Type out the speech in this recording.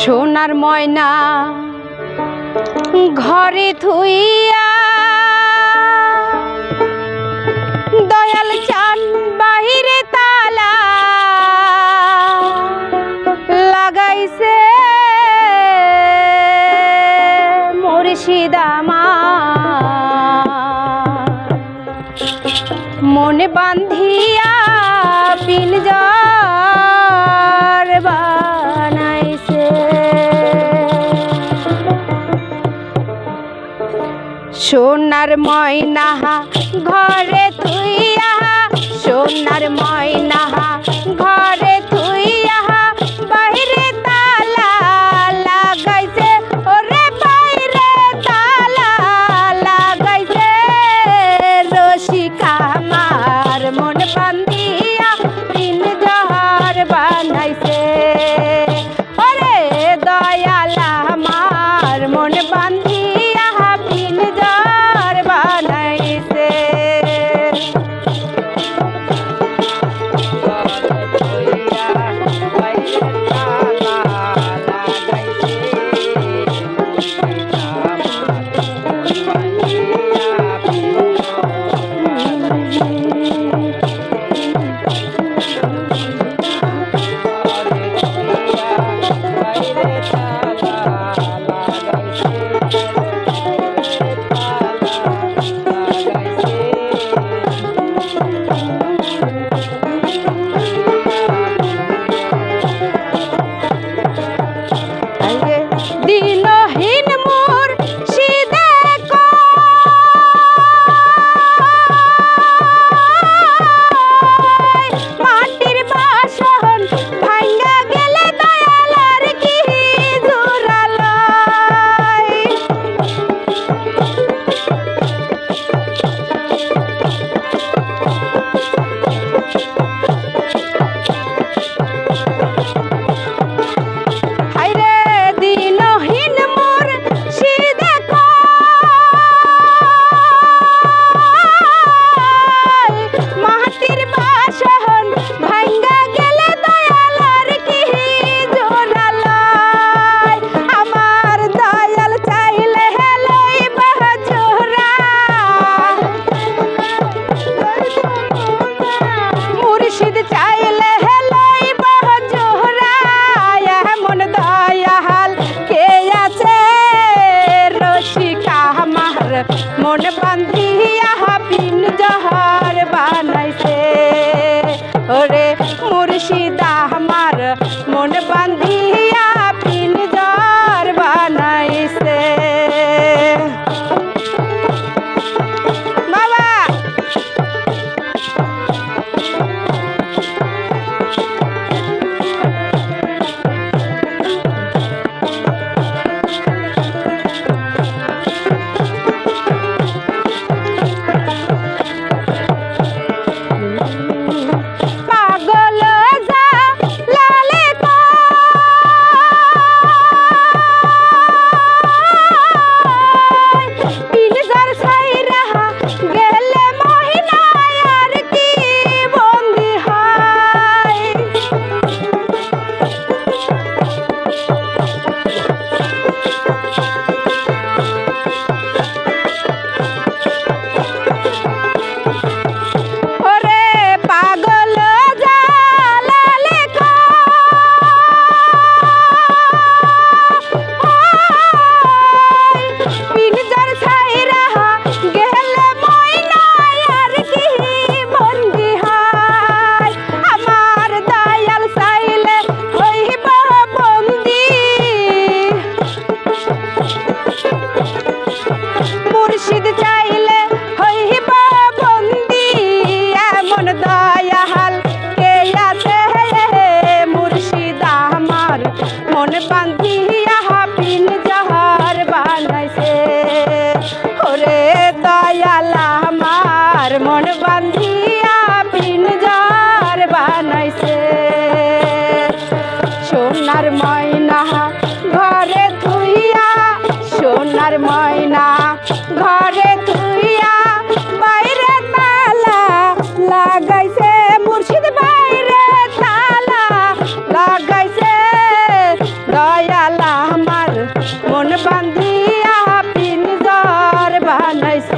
সোনার ময়না ঘরে থুইয়া দয়াল চান বাহিরে তালা লাগাইছে মুর্শিদামা। মনে বান্ধিয়া সোনার ময়না ঘরে তুই আহা। সোনার ময়না ঘরে हे न মন বান্ধিয়া হাপিন জহার বানাইছে। ওরে মুর্শিদা আমার মন বান্ধিয়া বান্ধিয়া পিনজর বানাইছে।